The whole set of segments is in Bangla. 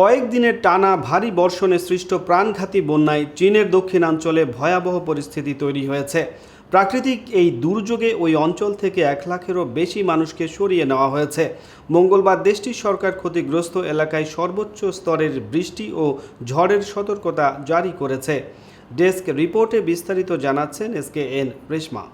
কয়েকদিনের টানা ভারী বর্ষণে সৃষ্ট প্রাণঘাতী বন্যায় চীনের দক্ষিণাঞ্চলে ভয়াবহ পরিস্থিতি তৈরি হয়েছে। প্রাকৃতিক এই দুর্যোগে ওই অঞ্চল থেকে এক লাখেরও বেশি মানুষকে সরিয়ে নেওয়া হয়েছে। মঙ্গলবার দেশটির সরকার ক্ষতিগ্রস্ত এলাকায় সর্বোচ্চ স্তরের বৃষ্টি ও ঝড়ের সতর্কতা জারি করেছে। ডেস্ক রিপোর্টে বিস্তারিত জানাচ্ছেন এস কে এন রেশমা।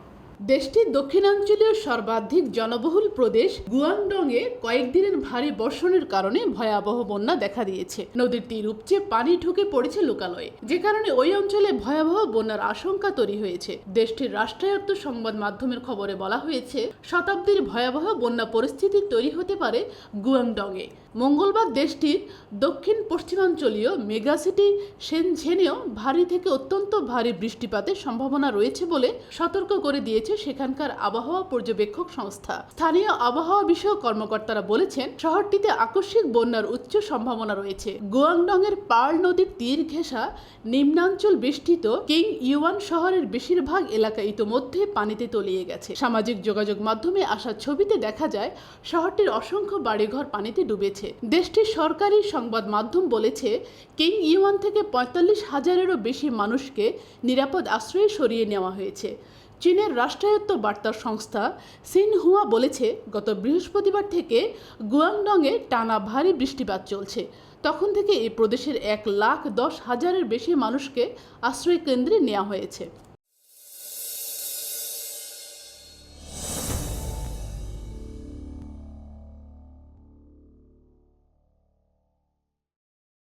দেশটির দক্ষিণাঞ্চলীয় সর্বাধিক জনবহুল প্রদেশ গুয়াংডংয়ে কয়েকদিনের ভারী বর্ষণের কারণে ভয়াবহ বন্যা দেখা দিয়েছে। নদীর তীর উপচে পানি ঢুকে পড়েছে লোকালয়ে। যে কারণে ওই অঞ্চলে ভয়াবহ বন্যার আশঙ্কা তৈরি হয়েছে। দেশটির রাষ্ট্রায়ত্ত সংবাদ মাধ্যমের খবরে বলা হয়েছে, শতাব্দীর ভয়াবহ বন্যা পরিস্থিতি তৈরি হতে পারে গুয়াংডংয়ে। মঙ্গলবার দেশটির দক্ষিণ পশ্চিমাঞ্চলীয় মেগাসিটি সেনঝেনেও ভারী থেকে অত্যন্ত ভারী বৃষ্টিপাতের সম্ভাবনা রয়েছে বলে সতর্ক করে দিয়েছে সেখানকার আবহাওয়া পর্যবেক্ষক সংস্থা। স্থানীয় আবহাওয়া বিষয়ক কর্মকর্তারা বলেছেন, শহরটিতে আকস্মিক বন্যার উচ্চ সম্ভাবনা রয়েছে। গুয়াংডং এর পার্ল নদীর তীর ঘেঁষা নিম্নাঞ্চল বেষ্টিত কিং ইউয়ান শহরের বেশিরভাগ এলাকা ইতোমধ্যে পানিতে তলিয়ে গেছে। সামাজিক যোগাযোগ মাধ্যমে আসা ছবিতে দেখা যায়, শহরটির অসংখ্য বাড়িঘর পানিতে ডুবেছে। দেশটির সরকারি সংবাদ মাধ্যম বলেছে, কিং ইউয়ান থেকে পঁয়তাল্লিশ হাজারেরও বেশি মানুষকে নিরাপদ আশ্রয়ে সরিয়ে নেওয়া হয়েছে। চীনের রাষ্ট্রায়ত্ত বার্তা সংস্থা সিনহুয়া বলেছে, গত বৃহস্পতিবার থেকে গুয়াংডংয়ে টানা ভারী বৃষ্টিপাত চলছে। তখন থেকে এই প্রদেশের এক লাখ দশ হাজারের বেশি মানুষকে আশ্রয় কেন্দ্রে নেওয়া হয়েছে।